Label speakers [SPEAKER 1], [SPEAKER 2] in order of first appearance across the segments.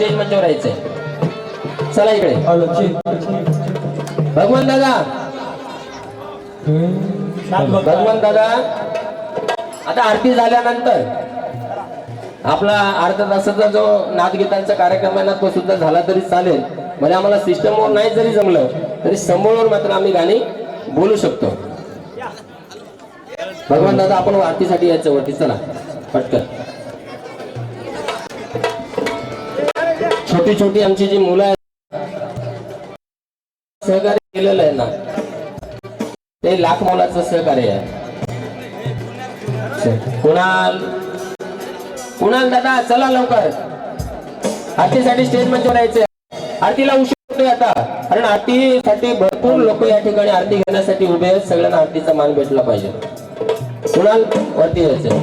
[SPEAKER 1] Stage मंचावर यायचंय चला इकडे. भगवान दादा. भगवान दादा. आता आरती झाल्यानंतर आपला अर्धा तासाचा जो नादगीतांचा कार्यक्रम आहे ना तो सुद्धा झाला तरी चालेल. म्हणजे आम्हाला सिस्टमवर नाही जरी जमलं तरी समोरवर मात्र आम्ही गाणी बोलू शकतो. भगवान दादा आपण आरतीसाठी यायचं वरती. चला पटकन. छोटी छोटी आमची जी मुलं आहेत सहकार्य केलेलं आहे ना ते लाख मोलाचं सहकार्य आहे. कुणाल कुणाल दादा चला लवकर. आरतीसाठी स्टेजमध्ये यायचंय. आरतीला उशीर होतोय आता. कारण आरतीसाठी भरपूर लोक या ठिकाणी आरती घेण्यासाठी उभे आहेत. सगळ्यांना आरतीचा मान भेटला पाहिजे. कुणाल वरती जायचंय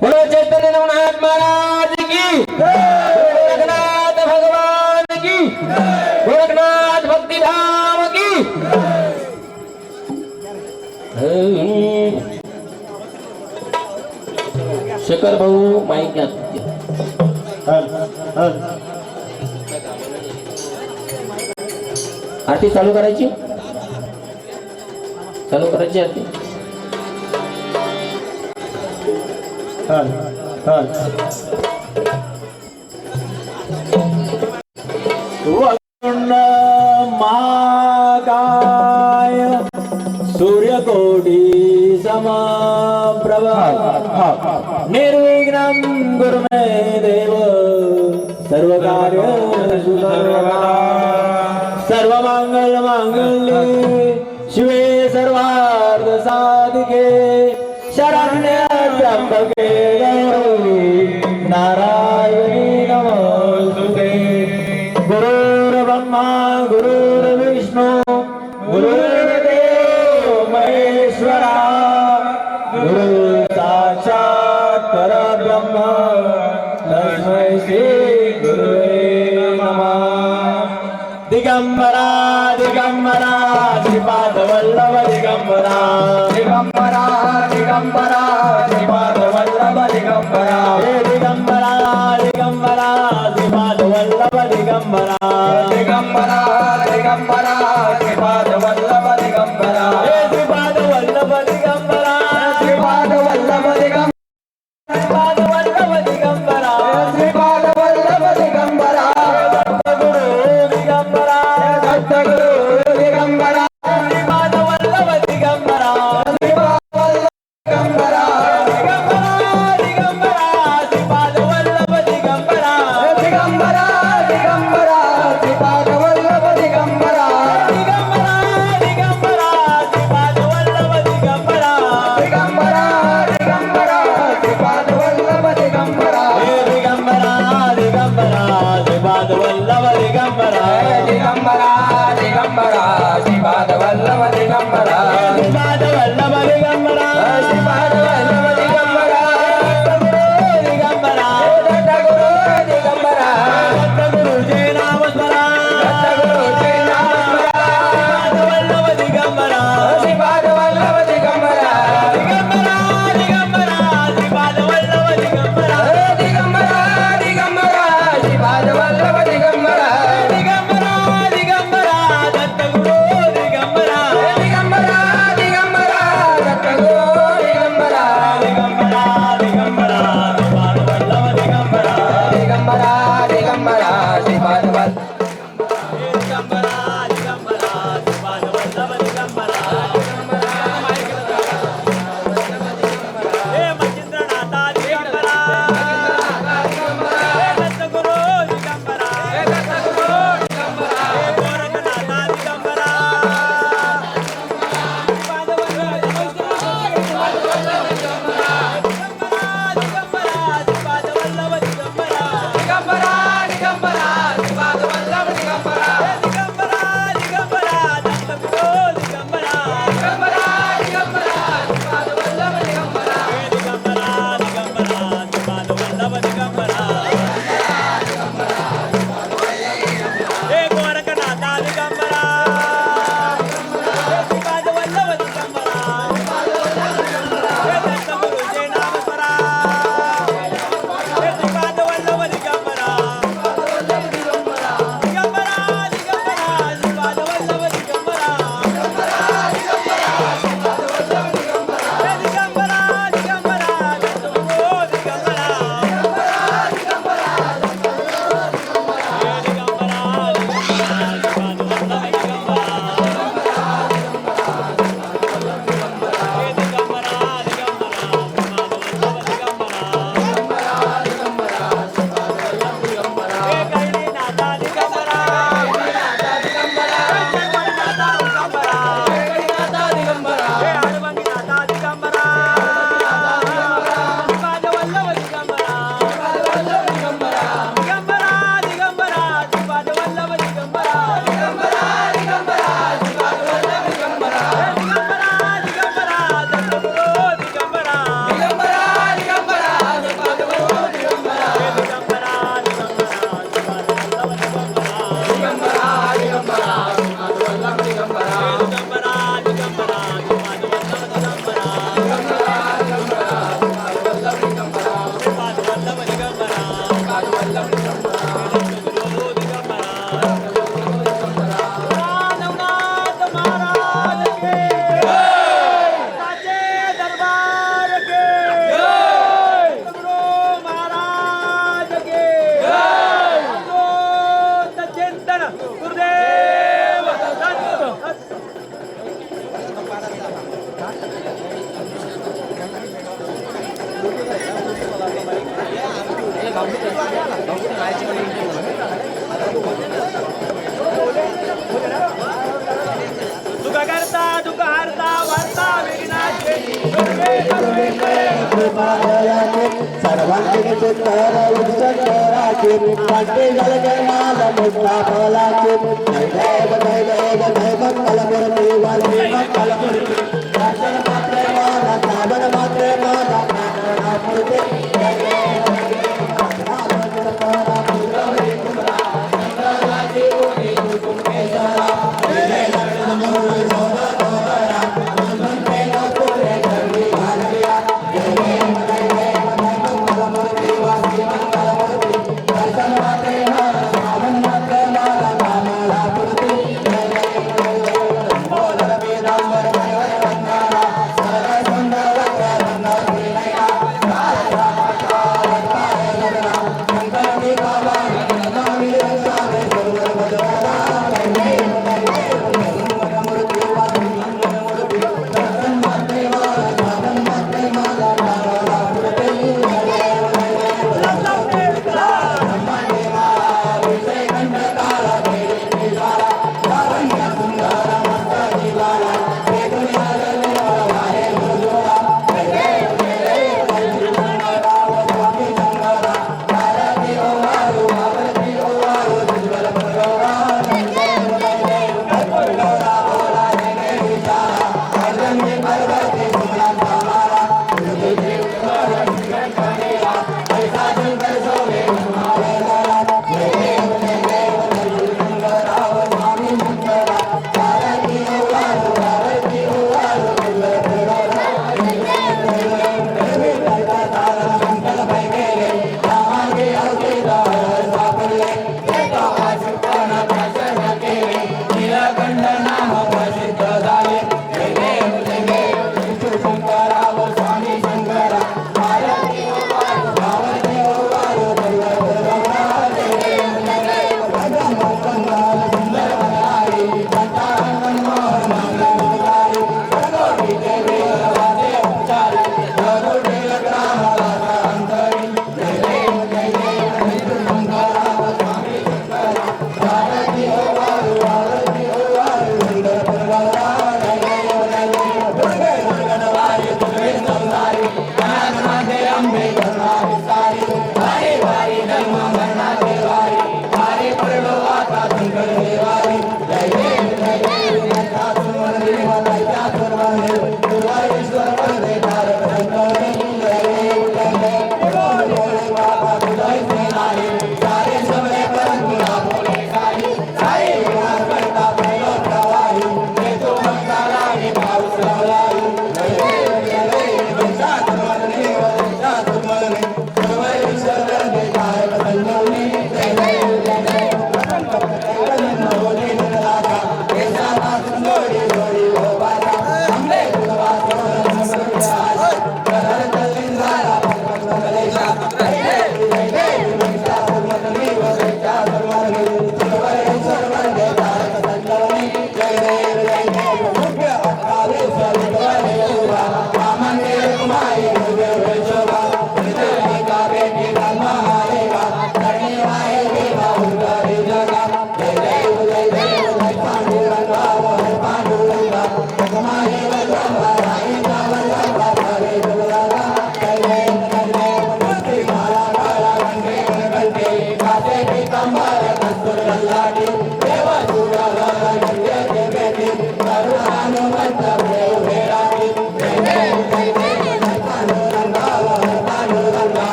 [SPEAKER 1] कुणाल चैतन्य नवनाथ महाराज की. गोरखनाथ भक्तिधाम की हम्म. शेखर भाऊ माईक घ्या. आरती चालू करायची चालू करायची आरती
[SPEAKER 2] वरुण सर्वार्थ साधिके शरण्य त्र्यंबके దిగంబరా శ్రీపాద వల్లభ దిగంబరా హే దిగంబరా దిగంబరా శ్రీపాద వల్లభ దిగంబరా దిగంబరా దిగంబరా
[SPEAKER 3] तर उत्सक कराचे पाटे जळगे माल मोठा फलाचे धैव धैव धैव कलमर देवा देव कलमर भाषण मात्र माता साबण मात्र माता पुरते いいね。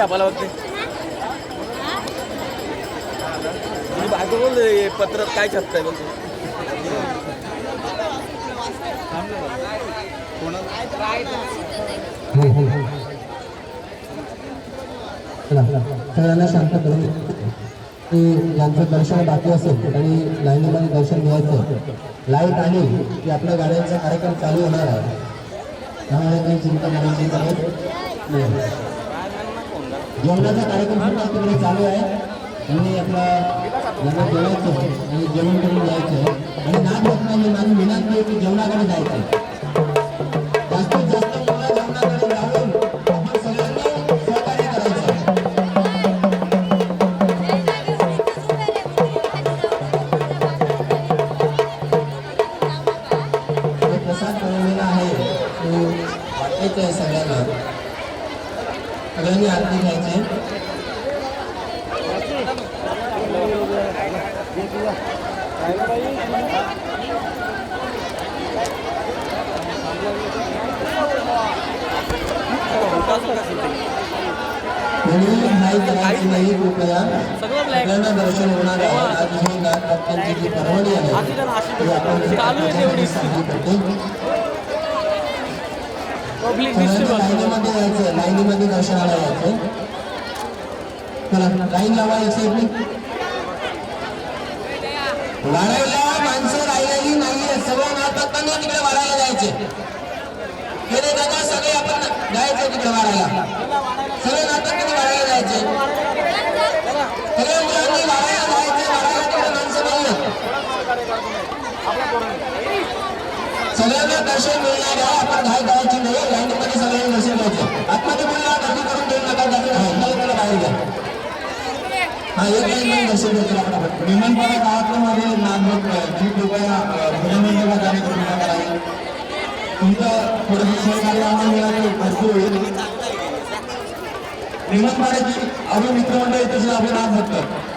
[SPEAKER 3] छापायला बघते तुझी बायको बोल पत्रात काय छापताय बघ. सगळ्यांना शांत करून की यांचं दर्शन बाकी असेल आणि लाईनीमध्ये दर्शन घ्यायचं लाइट आली की आपल्या गाड्यांचा कार्यक्रम चालू होणार आहे. त्यामुळे काही चिंता करायची गरज नाही. जेवणाचा कार्यक्रम सुद्धा तिकडे चालू आहे. त्यांनी आपला ज्यांना जेवायचं आणि जेवण करून जायचं आणि नाच होत नाही माझी विनंती आहे की जेवणाकडे जायचं आहे. नाही कृपया सगळ्यांना दर्शन होणार आहे. आज ही नागभक्तांची जी पर्वणी आहे ती आपण लाईनीमध्ये यायचं लाईनीमध्ये दर्शनाला यायचं चला लाईन लावा यायचं वाढायला माणसं राहिलेली नाहीये. सगळ्या तिकडे वाढायला जायचे गेले दादा सगळे आपण जायचं तिकडे वाढायला. सगळे नागभक्तांनी वाढायला जायचे सगळ्या मुलांनी वाढायला जायचे वाढायला तिकडे माणसं नाहीये सगळ्यांना दर्शन मिळणार आपण घाई करायची नाही लाईनीमध्ये सगळे दर्शन घ्यायचे आतमध्ये बोलला गर्दी करून देऊ नका गर्दी नाही मला बाहेर द्या हा एक लाईन दर्शन घ्यायचं आपण विमानपाडा गावातल्यामध्ये नागभक्त जी कृपया भजनमंडळाला आहे तुमचं थोडं सहकार्य आम्हाला मिळालं भरपूर होईल विमानपाड्याची अजून मित्रमंडळ येते सुद्धा आपले नागभक्त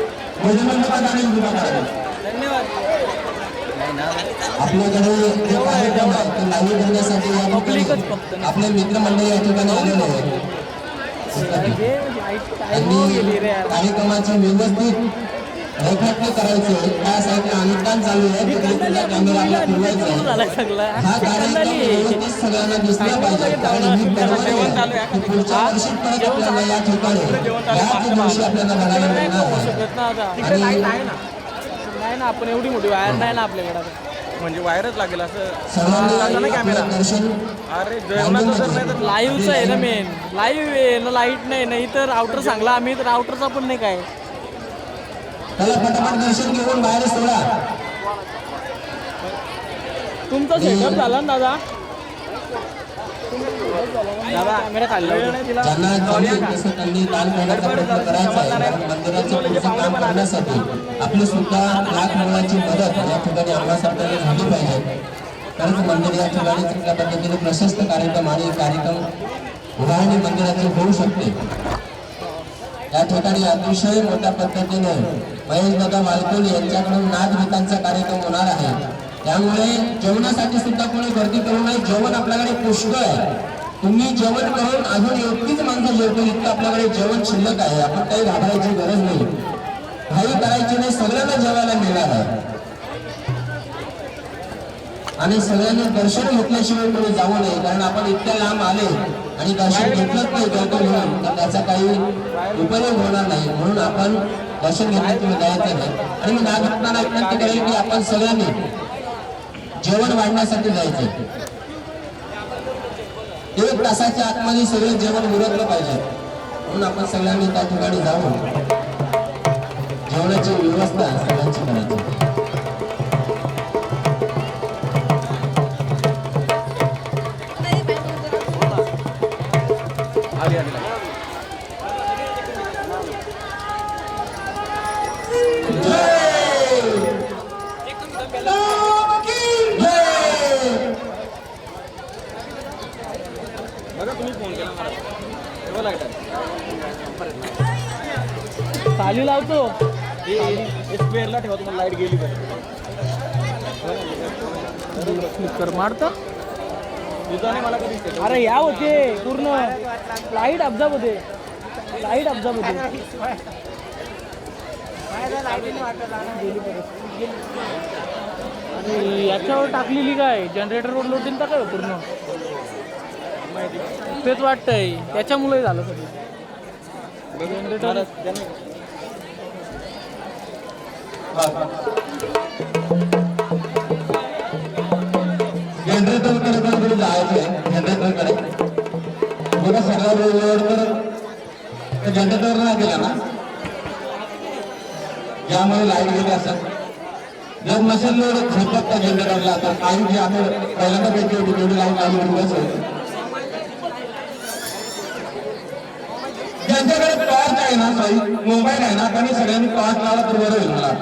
[SPEAKER 3] आपल्याकडे जे कार्यक्रम आहे करण्यासाठी या ठिकाणी आपले मित्रमंडळी या ठिकाणी आलेले आहेत. आणि कार्यक्रमाचे व्यवस्थित रेखाटन करायचे त्या साईडला अनुदान चालू आहे. फिरवायचा हा कार्यक्रम व्यवस्थित सगळ्यांना दिसला पाहिजे. कारण ही परवानगी आहे. की पुढच्या वर्षी परत आपल्याला या ठिकाणी याच दिवशी आपल्याला बघायला मिळणार आहे. आणि
[SPEAKER 4] नाही ना आपण एवढी मोठी वायर नाही ना आपल्याकडे आता.
[SPEAKER 5] म्हणजे वायरच लागेल असं.
[SPEAKER 3] दर्शन
[SPEAKER 5] अरे जेवणाचं जर नाही तर
[SPEAKER 4] लाईव्हचं आहे ना मेन लाईव्ह आहे ना लाइट नाही नाही तर राऊटर चांगला आम्ही तर राऊटरचा पण नाही काय. तुमचा सेटअप झाला ना दादा? कॅमेरा
[SPEAKER 3] ज्यांना जमेल तसं त्यांनी दान करण्याचा प्रयत्न करायचा आहे. कारण मंदिराचं पुढचं काम करण्यासाठी आपली सुद्धा लाख मुलाची मदत या ठिकाणी आम्हासाठी झाली पाहिजे. मंदिर या ठिकाणी चांगल्या पद्धतीने प्रशस्त कार्यक्रम आणि कार्यक्रम उभारणी मंदिराची होऊ शकते. या ठिकाणी अतिशय मोठ्या पद्धतीने महेश दादा वालकुल यांच्याकडून नागरिकांचा कार्यक्रम होणार आहे. त्यामुळे जेवणासाठी सुद्धा कोणी गर्दी करू नये. जेवण आपल्याकडे पुष्कळ आहे. तुम्ही जेवण करून अजून एकटीच माणसं जेवतो इतकं आपल्याकडे जेवण शिल्लक आहे. आपण काही घाबरायची गरज नाही. घाई करायची नाही. सगळ्यांना जेवायला मिळणार आहे. आणि सगळ्यांनी दर्शन घेतल्याशिवाय कोणी जाऊ नये. कारण आपण इतक्या लांब आले आणि दर्शन घेतलंच नाही गर्दी म्हणून तर त्याचा काही उपयोग होणार नाही. म्हणून आपण दर्शन घेतल्याशिवाय जायचं नाही. आणि मी नागरिकांना विनंती करेल की आपण सगळ्यांनी जेवण वाढण्यासाठी जायचं एक तासाच्या आतमध्ये सगळं जेवण उरकलं पाहिजे. म्हणून आपण सगळ्यांनी त्या ठिकाणी जाऊन जेवणाची व्यवस्था सगळ्यांची करायची.
[SPEAKER 4] खाली लावतो.
[SPEAKER 5] ठेवा तुम्हाला लाइट गेली तर
[SPEAKER 4] मारतं.
[SPEAKER 5] मला कधी
[SPEAKER 4] अरे या होते पूर्ण. लाइट अब्जाब होते लाइट अब्जाब होते आणि याच्यावर टाकलेली काय? जनरेटरवर लोड दिलं काय पूर्ण. तेच वाटतंय. त्याच्यामुळे झालं सगळं.
[SPEAKER 3] जनरेटर कडे पण थोडी जायचंय जनरेटर बघा सगळा रोड जनरेटर नाही ना ज्यामुळे लाइट गेली असत जर नसेल लोड झोपत त्या जनरेटरला तर काही जे आम्ही पहिल्यांदा पैकी होती तेवढी लाइट आली. होती बस होती ज्यांच्याकडे टॉर्च आहे ना सॉरी मोबाईल आहे ना? त्यांनी सगळ्यांनी टॉर्च लावला तर बरं होईल मला.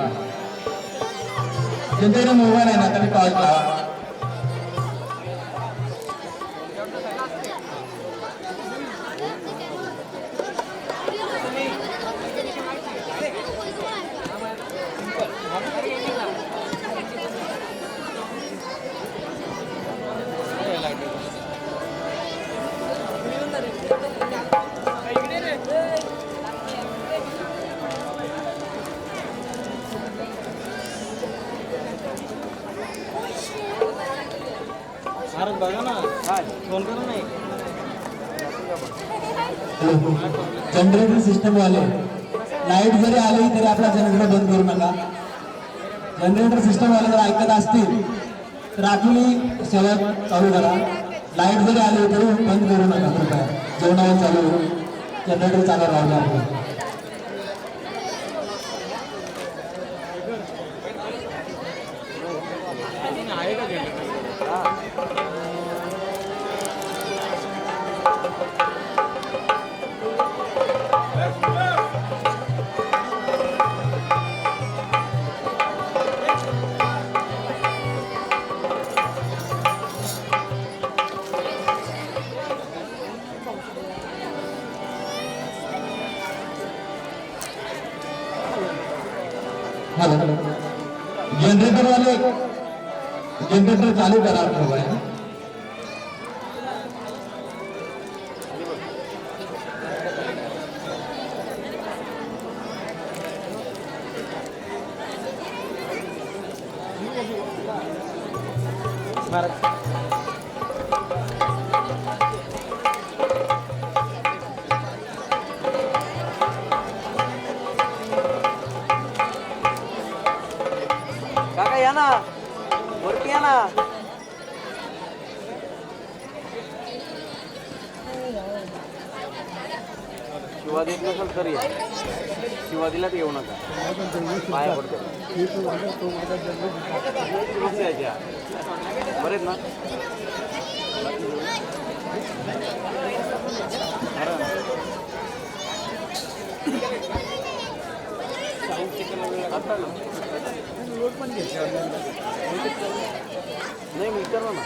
[SPEAKER 3] ज्यांच्याकडे मोबाईल आहे ना त्यांनी टॉर्च लावा. तुम्ही आले लाइट जरी आली तरी आपला जनरेटर बंद करू नका. जनरेटर सिस्टम वाले जर ऐकत असतील तर आपली सेवा चालू करा. लाइट जरी आली तरी बंद करू नका कृपया. जेवणावर चालू जनरेटर चालू राहू द्या
[SPEAKER 4] आहे का जनरेटर
[SPEAKER 3] चालू करा कृपया
[SPEAKER 4] काका या ना वरती या ना शिवाजीत नसेल तरी या. शिवाजीलाच येऊ नका. पाया पडतो. बरेच आहे ना? आता ना. नाही मी विचारलं ना.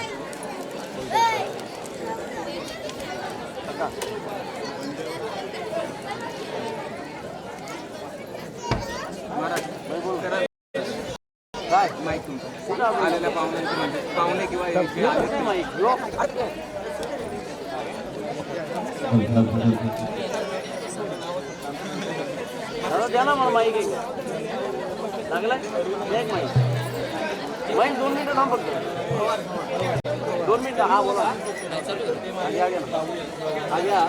[SPEAKER 4] काका माईक कुठं आलेल्या पाहुण्यांची म्हणजे? पाहुणे किंवा नाही माईक यो. द्या ना मला माईक लागला? एक माहीत माहीत दोन मिनिटं थांब फक्त. दोन मिनिटं हा बोला. हा, घ्या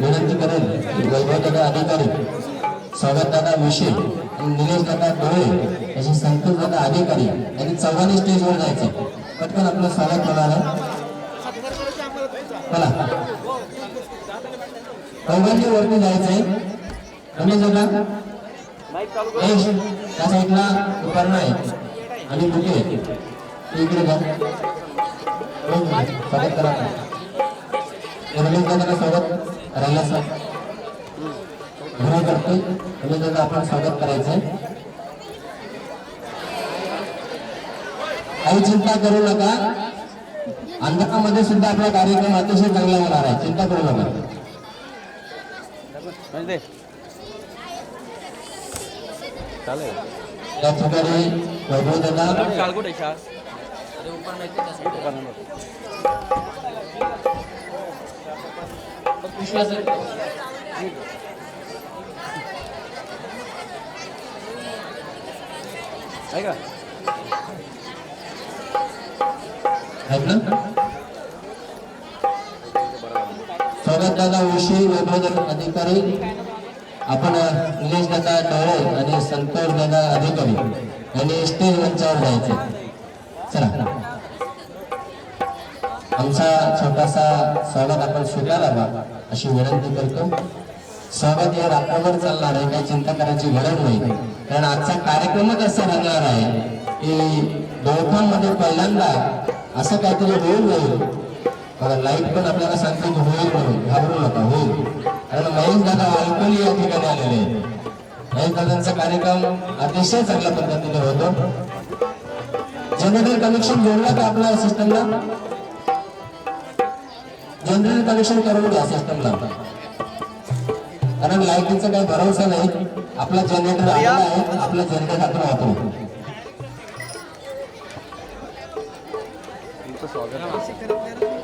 [SPEAKER 3] विनंती करेल की वैभवदादा अधिकारी सौगतदादा विषय आणि निलेश डोळे असे संतोष अधिकारी यांनी चौघांनी स्टेजवर जायचं. पटकन आपलं स्वागत होणार आहे बोला चौघांनी वरती जायचंय. रमेश दादा.
[SPEAKER 4] माईक
[SPEAKER 3] त्या साईडला उपकरण आहे. आणि बुके इकडे घ्या स्वागत करा. रमेश दादाला स्वागत करायला सर करते रमेश दादा आपण स्वागत करायचंय. काही चिंता करू नका. अंधकामध्ये सुद्धा आपला कार्यक्रम अतिशय चांगला होणार आहे. चिंता करू नका.
[SPEAKER 4] म्हणजे चालेल
[SPEAKER 3] त्या ठिकाणी वैभव दादा
[SPEAKER 4] शाळा आहे का
[SPEAKER 3] दादा विषयी विभाजन अधिकारी आपण निलेश दादा डोळे आणि संतोष दादा अधिकारी यांनी स्टेज मंचावर जायचे. चला. आमचा छोटासा स्वागत आपण स्वीकारावा अशी विनंती करतो. स्वागत हे रात्रभर चालणार आहे काही चिंता करायची गरज नाही. कारण आजचा कार्यक्रमच असा रंगणार आहे की दोघांमध्ये पहिल्यांदा असं काहीतरी होईल नाही बघा लाइट पण आपल्याला सांगते की होईल म्हणून. घाबरू नका होईल. कारण महेश दादा वालकोली या ठिकाणी आलेले आहेत. महेश दादांचा कार्यक्रम अतिशय चांगल्या पद्धतीने होतो. जनरेटर कनेक्शन जोडलं का आपल्या सिस्टमला जनरल कनेक्शन करून घ्या सिस्टमला कारण लाईटीचा काही भरोसा नाही. आपला जनरेटर आलेला आहे. आपला जनरेटर आपण वापरू.